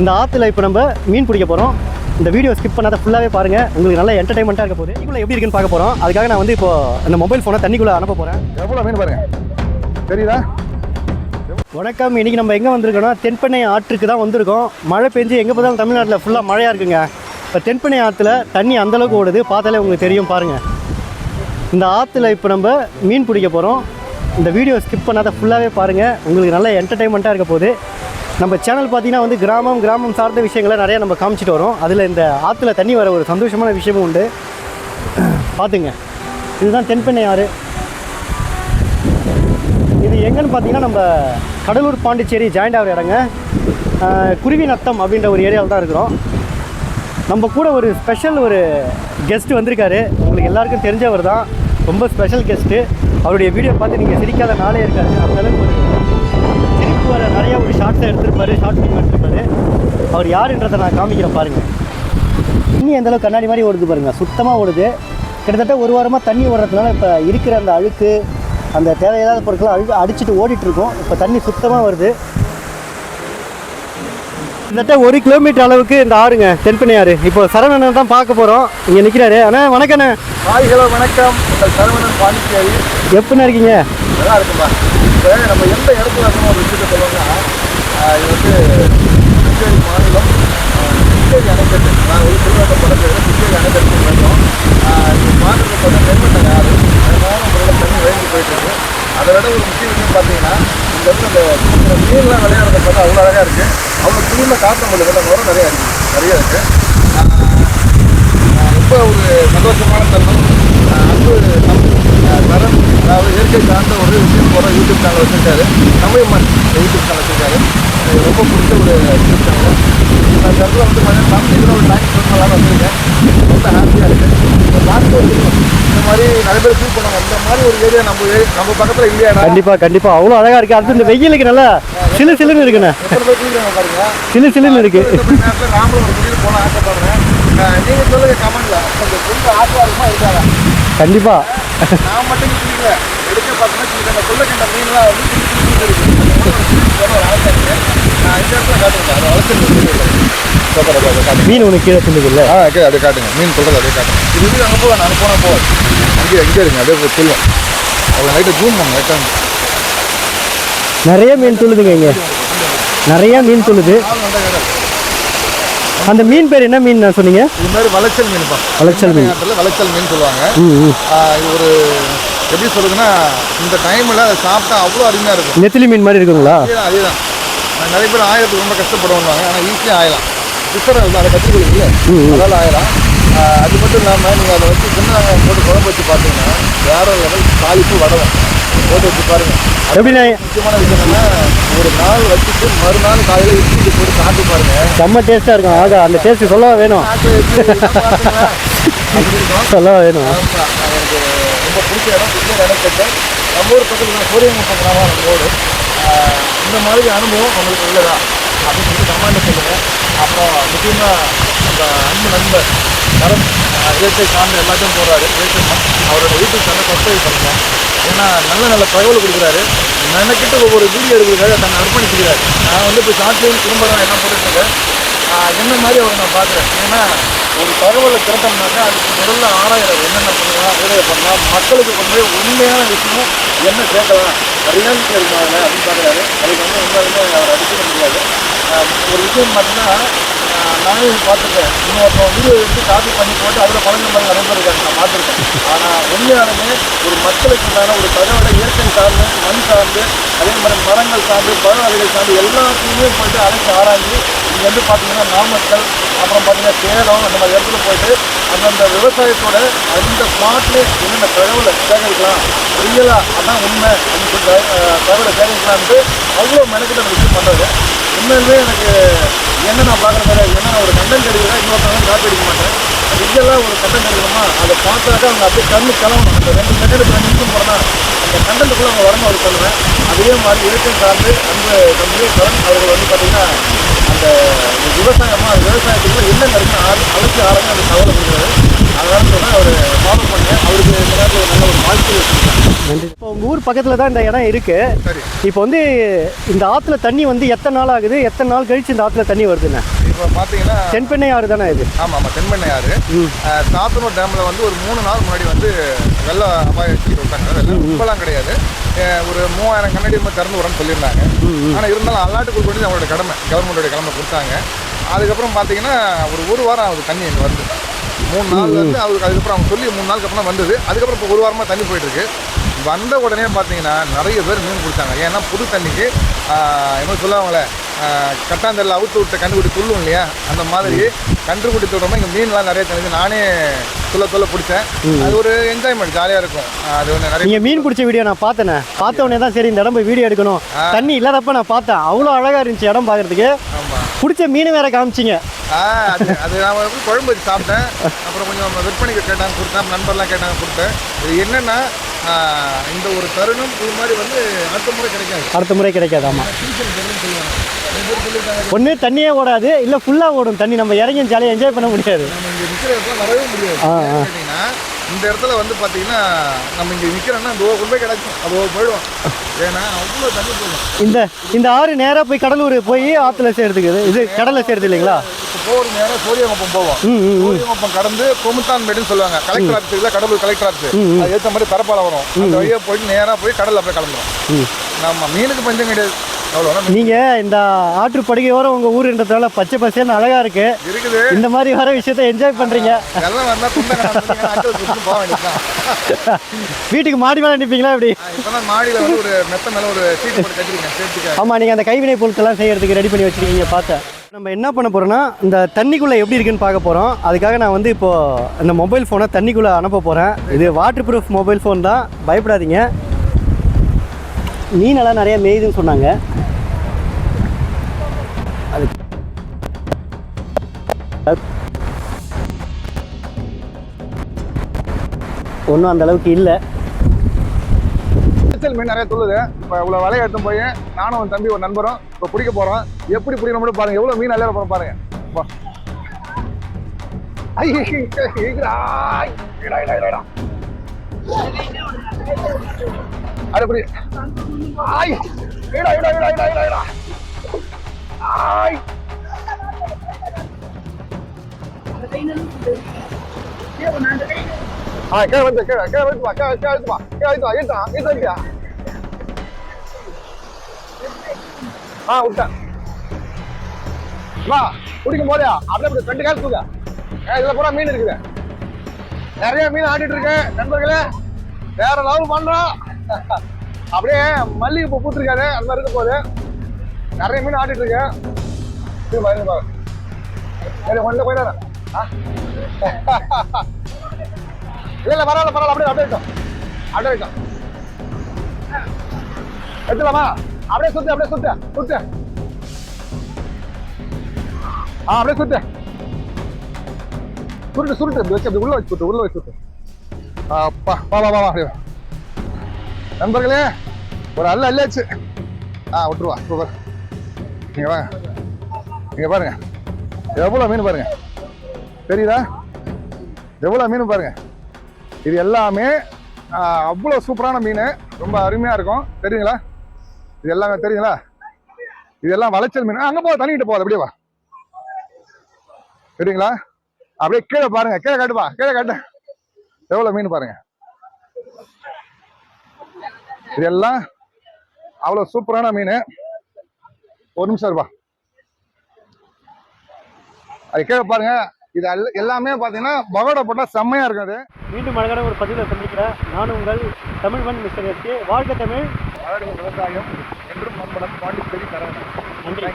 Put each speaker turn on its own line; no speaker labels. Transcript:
இந்த ஆற்றுல இப்போ நம்ம மீன் பிடிக்க போகிறோம் இந்த வீடியோ ஸ்கிப் பண்ணாத ஃபுல்லாகவே பாருங்கள் உங்களுக்கு நல்ல என்டர்டைன்மெண்ட்டாக இருக்க போகுது. தண்ணிக்குள்ளே எப்படி இருக்குன்னு பார்க்க போகிறோம் அதுக்காக நான் வந்து இப்போ இந்த மொபைல் ஃபோனை தண்ணிக்குள்ளே அனுப்ப போகிறேன்
எவ்வளோ மீன் பாருங்க. தெரியுதா?
வணக்கம். இன்றைக்கி நம்ம எங்கே வந்திருக்கோம்னா தென்பெண்ணை ஆற்றுக்கு தான் வந்திருக்கோம். மழை பெஞ்சு எங்கே பார்த்தாலும் தமிழ்நாட்டில் ஃபுல்லாக மழையாக இருக்குங்க. இப்போ தென்பெண்ணை ஆற்றுல தண்ணி அந்தளவுக்கு ஓடுது. பார்த்தாலே உங்களுக்கு தெரியும் பாருங்கள் இந்த ஆற்றுல இப்போ நம்ம மீன் பிடிக்க போகிறோம் இந்த வீடியோ ஸ்கிப் பண்ணாத ஃபுல்லாகவே பாருங்கள் உங்களுக்கு நல்ல என்டர்டைன்மெண்ட்டாக இருக்க போகுது. நம்ம சேனல் பார்த்தீங்கன்னா வந்து கிராமம் கிராமம் சார்ந்த விஷயங்களை நிறையா நம்ம காமிச்சிட்டு வரோம். அதில் இந்த ஆற்றுல தண்ணி வர ஒரு சந்தோஷமான விஷயமும் உண்டு. பார்த்துங்க இதுதான் தென்பெண்ணை ஆறு. இது எங்கன்னு பார்த்தீங்கன்னா நம்ம கடலூர் பாண்டிச்சேரி ஜாயிண்ட் ஆகிற இடங்க. குருவி நத்தம் அப்படின்ற ஒரு ஏரியாவில் தான் இருக்கிறோம். நம்ம கூட ஒரு ஸ்பெஷல் ஒரு கெஸ்ட் வந்திருக்காரு. உங்களுக்கு எல்லாருக்கும் தெரிஞ்சவர் தான். ரொம்ப ஸ்பெஷல் கெஸ்ட்டு அவருடைய வீடியோ பார்த்து நீங்கள் சிரிக்காத நாளே இருக்காது. அந்தளவுக்கு ஒரு வர நிறைய ஒரு ஷார்ட்ஸை எடுத்திருப்பாரு ஷார்ட் ஃபிலிம் எடுத்திருப்பாரு. அவர் யாருன்றதை நான் காமிக்கிறேன் பாருங்கள் தண்ணி எந்த அளவுக்கு கண்ணாடி மாதிரி ஓடுது பாருங்க. சுத்தமாக ஓடுது. கிட்டத்தட்ட ஒரு வாரமாக தண்ணி ஓடுறதுனால இப்போ இருக்கிற அந்த அழுக்கு அந்த தேவையில்லாத பொருட்களை அழு அடிச்சுட்டு ஓடிட்டு இருக்கோம் இப்போ தண்ணி சுத்தமாக வருது. கிட்டத்தட்ட ஒரு கிலோமீட்டர் அளவுக்கு இந்த ஆறுங்க தென்பெண்ணை ஆறு. இப்போ சரவணன் தான் பார்க்க போகிறோம் இங்கே நிற்கிறாரு அண்ணா வணக்கண்ணே
ஹாய் ஹலோ வணக்கம். சரவணன் பாண்டிச்சேரி.
எப்படிண்ணா இருக்கீங்க?
நல்லா இருக்கும்பா இப்போ நம்ம எந்த இடத்துல இருக்கணும் ஒரு விஷயத்தை சொல்லணும்னா ஆஹ் இது வந்து புதுச்சேரி மாநிலம் ஆஹ் புதுச்சேரி அணைக்கட்டு நான் ஒரு திருவிழா படத்தில் புதுச்சேரி அணைக்கட்டு இருக்கோம் இது மாநிலத்தில் பார்த்தா நெல்மட்டை ஆறு அதனால முறையில் தண்ணி வேண்டி போயிட்டு இருக்கு அதை விட ஒரு முக்கிய விஷயம் பார்த்தீங்கன்னா இந்த இடத்துல இந்த சின்ன சின்ன மீன்லாம் விளையாடுறத பார்த்தா அவ்வளோ அழகாக இருக்குது அவ்வளோ குளிர்ல காற்று முடியல வெள்ளம் வரும் நிறையா இருக்குது நிறைய இருக்குது ரொம்ப ஒரு சந்தோஷமான தருணம். அன்பு நம் தரம் அதாவது இயற்கை சார்ந்த ஒரு விஷயம் போகிற யூடியூப் சேனல் வச்சுருக்காரு. தமிழ்மண் யூடியூப் சேனல் வச்சுருக்காரு. எனக்கு ரொம்ப பிடிச்ச ஒரு யூடியூப் சேனல் நான் இந்த இடத்துல வந்து மதியம் பண்ணலாம் வந்திருக்கேன். ரொம்ப ஹாப்பியாக இருக்குது இந்த வந்துருக்கோம் இந்த மாதிரி நிறைய பேர் ஃபீல் பண்ணுவாங்க. இந்த மாதிரி ஒரு ஏரியா நம்ம நம்ம பக்கத்தில்
கண்டிப்பாக கண்டிப்பாக அவ்வளோ அழகாக இருக்குது அடுத்து இந்த வெயிலுக்கு நல்லா சிலு சிலுன்னு இருக்குண்ணே.
பாருங்க.
சிலு சிலுன்னு
நாமளும் ஒரு முடிவு போகலாம். ஆசைப்படுறேன். ஆஹ் நீங்க சொல்லுங்க கமெண்ட்ல கொஞ்சம் ரொம்ப இருக்குமா இருக்காதா?
கண்டிப்பாக
நான் மட்டும் குளிக்கல எடுக்க பார்த்தீங்கன்னா அந்த குள்ள கண்ட மீன்லாம் வந்து இருக்கு. இருக்கு. இந்த இடத்துல காட்டுங்க அதை வளர்த்து
மீன் உனக்கு கீழே சிந்துக்குல்ல
ஆ அப்படியே காட்டுங்க. மீன் சொல்றது அப்படியே காட்டுங்க. இது அங்கே நான் போனால் போவேன் இங்கே இங்கே இருங்க அப்படியே போய் சொல்லுவோம். அவங்க நைட்டை ஜூம் பண்ண லைட்டாக
நிறைய மீன் துள்ளுதுங்க இங்கே. நிறைய மீன்
கேட்டால்
அந்த மீன் பேர் என்ன மீன் நான் சொன்னீங்க?
இது மாதிரி வளைச்சல் மீன்ப்பா
வளைச்சல் மீன்.
வளைச்சல் மீன் சொல்லுவாங்க. இது ஒரு எப்படி சொல்றதுன்னா இந்த டைமில் அதை சாப்பிட்டா அவ்வளோ அருமையாக இருக்கும்.
நெத்திலி மீன் மாதிரி இருக்குங்களா?
அதேதான் நான் நிறைய பேர் ஆயிரத்துக்கு ரொம்ப கஷ்டப்படுவாங்க ஆனால் ஈஸியாக ஆயிடலாம். ஃபிஷர் வந்து அதை கற்றுக்கொடுக்கல அதால் ஆயிடலாம் ஆஹ் அது மட்டும் இல்லாமல் நீங்கள் அதை வச்சு சின்ன போட்டு குழம்பு வச்சு பார்த்தீங்கன்னா வேற லெவல் தாளிப்பு வடவும் போட்டு வச்சு பாருங்கள்
எப்படிண்ணா
முக்கியமான விஷயம் என்னன்னா ஒரு நாள் வச்சுட்டு மறுநாள் காலையில் இட்லிக்கு போட்டு சாப்பிட்டு பாருங்க.
செம்ம டேஸ்ட்டாக இருக்கும். ஆகா அந்த டேஸ்ட் சொல்லவா வேணும்? சொல்லவா வேணும்?
எனக்கு ரொம்ப பிடிச்ச இடம். பிடிச்ச இடத்துக்கு நம்ம ஊர் பக்கத்தில் சூரியமுகம் கிராமம் நம்ம ஊர் இந்த மாதிரி அனுபவம் உங்களுக்கு உள்ளதா? அப்படின்னு சொல்லி கமெண்ட் சொல்லுங்கள் அப்புறம் முக்கியமாக அந்த அன்பு நண்பர் கரம் இயற்கை சார்ந்த எல்லாத்தையும் போடுறாரு. இயற்கை அவரோட யூடியூப் சேனல் சப்ஸ்கிரைப் பண்ணுங்கள் ஏன்னா நல்ல நல்ல தகவல் கொடுக்குறாரு. மெனக்கிட்டு ஒவ்வொரு வீடியோ எடுக்கிறதுக்காக தன்னை அர்ப்பணிச்சுக்கிறாரு. நான் வந்து இப்போ ஷார்ட் ஃபிலிம் குடும்பம் என்ன போட்டுருக்கேன் என்ன மாதிரி அவரை நான் பார்க்குறேன்? ஏன்னா ஒரு தகவலை திரட்டோம்னாக்கா அதுக்கு முதல்ல ஆராயிரம் என்னென்ன பண்ணலாம் வேலையை பண்ணலாம் மக்களுக்கு கொண்டு உண்மையான விஷயம் என்ன கேட்கலாம் ரியாலிட்டி இருக்காங்க அப்படின்னு பார்க்குறாரு. அதுக்கு வந்து உண்மையுமே அவர் அடிச்சுக்க முடியாது. ஒரு விஷயம் பார்த்தீங்கன்னா நானே இது பார்த்துருக்கேன். இன்னொருத்தன் வீடியோ எடுத்து காப்பி பண்ணி போட்டு அதில் பழங்க மாதிரி நிறைய பேர் இருக்காங்க. நான் பார்த்துருக்கேன். ஆனால் உண்மையாலுமே ஒரு மக்களுக்கு உண்டான ஒரு தகவலை இயற்கை சார்ந்து மண் சார்ந்து அதே மாதிரி மரங்கள் சார்ந்து பழ வகைகள் சார்ந்து எல்லாத்தையுமே போயிட்டு அழைச்சி ஆராய்ஞ்சு இங்கே வந்து பார்த்தீங்கன்னா நாமக்கல் அப்புறம் பார்த்தீங்கன்னா சேலம் அந்த மாதிரி இடத்துல போயிட்டு அந்தந்த விவசாயத்தோட அந்த ஸ்மார்ட்லேயே என்னென்ன தகவலை சேகரிக்கலாம் ரியலாக அதான் உண்மை அப்படின்னு சொல்லிட்டு தகவலை சேகரிக்கலான்ட்டு அவ்வளோ மெனக்கிட்ட விஷயம் பண்ணுறது உண்மையிலுமே எனக்கு என்ன நான் பார்க்குற மாதிரி என்ன நான் ஒரு கண்டம் எடுக்கிறேன் இன்னொருத்தவங்க காப்பி அடிக்க மாட்டேன். இதெல்லாம் ஒரு கண்டம் கிடைக்கணுமா அதை பார்த்தாக்கா அவங்க அப்படியே கண்ணு கிளம்பணும் அந்த ரெண்டு செகண்டுக்கு ரெண்டு நிமிஷம் போனால் அந்த கண்டென்ட்டுக்குள்ளே அவங்க வரணும் அவர் சொல்லுவேன். அதே மாதிரி இயற்கை சார்ந்து அந்த தம்பி கரண் அவர்கள் வந்து பார்த்திங்கன்னா அந்த விவசாயமாக விவசாயத்துக்குள்ளே என்ன இருக்குன்னு ஆர- அழைச்சி ஆரம்பி அந்த தகவல் கொடுக்குறாரு. அதனால சொன்னா அவர் ஃபாலோ பண்ணுங்க அவருக்கு இந்த நேரத்தில் ஒரு நல்ல ஒரு வச்சுருக்கேன்
நன்றி. இப்போ உங்கள் ஊர் பக்கத்தில் தான் இந்த இடம் இருக்குது
சரி.
இப்போ வந்து இந்த ஆற்றுல தண்ணி வந்து எத்தனை நாள் ஆகுது? எத்தனை நாள் கழிச்சு இந்த ஆற்றுல தண்ணி வருதுண்ணே
இப்போ பார்த்தீங்கன்னா
தென்பெண்ணை ஆறு தானே இது?
ஆமாம் ஆமாம் தென்மண்ணையாறு
ம்.
சாத்தனூர் டேமில் வந்து ஒரு மூணு நாள் முன்னாடி வந்து வெள்ள அபாய எச்சரிக்கை விட்டாங்க. கிடையாது. ஒரு மூவாயிரம் கண்ணாடி திறந்து விடுறேன்னு சொல்லியிருந்தாங்க. ஆனால் இருந்தாலும் அல்லாட்டுக்குள் கொண்டு அவங்களோட கடமை கவர்மெண்டோட கடமை கொடுத்தாங்க. அதுக்கப்புறம் பார்த்தீங்கன்னா ஒரு ஒரு வாரம் ஆகுது தண்ணி இங்கே வருது மூணு நாள் வந்து அவருக்கு அதுக்கப்புறம் அவங்க சொல்லி மூணு நாளுக்கு அப்புறம் வந்தது. அதுக்கப்புறம் இப்போ ஒரு வாரமாக தண்ணி போயிட்டு இருக்கு வந்த உடனே பார்த்தீங்கன்னா நிறைய பேர் மீன் பிடிச்சாங்க. ஏன்னா புது தண்ணிக்கு என்ன சொல்லுவாங்களே கட்டாந்தல்ல அவுத்து விட்ட கண்டுபிடி துள்ளும் இல்லையா? அந்த மாதிரி கண்டுபிடி தொடுறோம் இங்கே மீன்லாம் நிறைய தெரிஞ்சு நானே சொல்ல சொல்ல பிடிச்சேன். அது ஒரு என்ஜாய்மெண்ட் ஜாலியாக இருக்கும். அது ஒன்று நிறைய
நீங்கள் மீன் பிடிச்ச வீடியோ நான் பார்த்தேனே. பார்த்த உடனே தான் சரி இந்த இடம் போய் வீடியோ எடுக்கணும். தண்ணி இல்லாதப்ப நான் பார்த்தேன். அவ்வளோ அழகாக இருந்துச்சு இடம் பார்க்கறதுக்கு. பிடிச்ச மீன் வேற காமிச்சிங்க.
அது அது நான் குழம்பு வச்சு சாப்பிட்டேன். அப்புறம் கொஞ்சம் விற்பனைக்கு கேட்டாங்க கொடுத்தேன் நண்பர்லாம் கேட்டாங்க கொடுத்தேன். இது என்னன்னா இந்த ஒரு தருணம் இது மாதிரி வந்து அடுத்த முறை கிடைக்காது.
அடுத்த முறை
பேர் சொல்லியிருக்காங்க
ஒன்று தண்ணியே ஓடாது இல்லை ஃபுல்லாக ஓடும். தண்ணி நம்ம இறங்கி ஜாலியாக என்ஜாய் பண்ண முடியாது.
நம்ம இங்கே நிற்கிற இடத்துல வரவே முடியாது. இந்த இடத்துல வந்து பார்த்தீங்கன்னா நம்ம இங்கே நிற்கிறோன்னா அந்த கொண்டு போய் கிடக்கும். அது போயிடும். ஏன்னா அவ்வளோ தண்ணி போயிடும்
இந்த இந்த ஆறு நேராக போய் கடலூர் போய் ஆற்றுல சேர்த்துக்கு இது கடலில் சேருது இல்லைங்களா?
போகிற நேரம் சூரியகுப்பம் போவோம். சூரியகுப்பம் கடந்து கொமுத்தான்பேடுன்னு சொல்லுவாங்க. கலெக்டர் ஆஃபீஸில் கடலூர் கலெக்டர் ஆஃபீஸ் அது ஏற்ற மாதிரி பரப்பால வரும். அந்த வழியாக போயிட்டு நேராக போய் கடலில் போய் கலந்துரும்.
ம்.
நம்ம மீனுக்கு பஞ்சம் கிடையாது.
நீங்கள் இந்த ஆற்று படுகையோரம் உங்கள் ஊருன்றதால பச்சை பசேன்னு அழகாக இருக்கு.
இருக்குது.
இந்த மாதிரி வர விஷயத்த என்ஜாய் பண்ணுறீங்க வீட்டுக்கு மாடி மேலே நிற்பீங்களா இப்படி
மாடியில் வந்து ஒரு மெத்த மேலே ஒரு
ஆமாம் நீங்கள் அந்த கைவினை பொருட்கள்லாம் செய்யறதுக்கு ரெடி பண்ணி வச்சிருக்கீங்க பார்த்தேன். நம்ம என்ன பண்ண போகிறோம்னா இந்த தண்ணிக்குள்ளே எப்படி இருக்குன்னு பார்க்க போகிறோம் அதுக்காக நான் வந்து இப்போது இந்த மொபைல் ஃபோனை தண்ணிக்குள்ளே அனுப்ப போகிறேன் இது வாட்டர் ப்ரூஃப் மொபைல் ஃபோன் தான். பயப்படாதீங்க. மீனெல்லாம் நிறைய மேயுதுன்னு சொன்னாங்க. அது ஒன்றும் அந்த அளவுக்கு இல்லை
நீச்சல் மீன் நிறைய சொல்லுது இப்போ இவ்வளோ வலையை எடுத்து போய் நானும் என் தம்பி ஒரு நண்பரும் இப்போ பிடிக்க போகிறோம் எப்படி பிடிக்கணும் மட்டும் பாருங்க எவ்வளோ மீன் அலையிற போகிறோம் பாருங்க வா. ஆ, கீழே வந்து, கீழே, கீழே வந்து வா, கீழே, கீழே வந்து வா, கீழே வந்து வா, இழுத்தா, இழுத்தா, இழுத்தியா? ஆ, விட்டேன். வா, பிடிக்கும் போதே அப்படியே அப்படி ரெண்டு காசு தூக்க ஏ, இதுல பூரா மீன் இருக்குது நிறைய மீன் ஆடிட்டு இருக்கேன் நண்பர்களே வேற லெவல் பண்றோம் அப்படியே மல்லிகை பூ பூத்திருக்காரு அந்த மாதிரி இருக்க போகுது நிறைய மீன் ஆடிட்டு இருக்கேன். இது பாரு, இது பாரு. போயிடாத இல்ல இல்ல பரவாயில்ல பரவாயில்ல அப்படியே அப்படியே இருக்கும் அப்படியே இருக்கும் எடுத்துலாமா அப்படியே சுத்து அப்படியே சுத்து சுத்து. ஆ அப்படியே சுத்து. சுருட்டு சுருட்டு வச்சு அப்படி உள்ள வச்சு சுட்டு உள்ள வச்சு சுத்து. அப்பா வா வா வா அப்படியே நண்பர்களே ஒரு அல்ல அல்லாச்சு ஆ விட்டுருவா சூப்பர் இங்கே வாங்க இங்கே பாருங்கள் எவ்வளோ மீன் பாருங்கள் தெரியுதா? எவ்வளோ மீன் பாருங்கள் இது எல்லாமே அவ்வளோ சூப்பரான மீன். ரொம்ப அருமையாக இருக்கும். தெரியுங்களா? இது எல்லாமே தெரியுங்களா? இதெல்லாம் வளைச்சல் மீன். அங்கே போக தண்ணிக்கிட்டு போகாது அப்படியே வா. தெரியுங்களா? அப்படியே கீழே பாருங்க. கீழே காட்டுப்பா கீழே காட்டு. எவ்வளோ மீன் பாருங்க. இது எல்லாம் அவ்வளோ சூப்பரான மீன். ஒரு நிமிஷம் இருப்பா. அது கீழே பாருங்க. இது எல்லா- எல்லாமே பார்த்தீங்கன்னா பகோடா போட்டால் செம்மையாக இருக்கும் அது.
மீண்டும் அழகான ஒரு பதிவில் சந்திக்கிறேன் நான் உங்கள் தமிழ்வன் மிஸ்டர் எஸ்கே வாழ்க தமிழ்.
விவசாயம் என்றும் நம்மள பாண்டிச்சேரி தரேன்
நன்றி.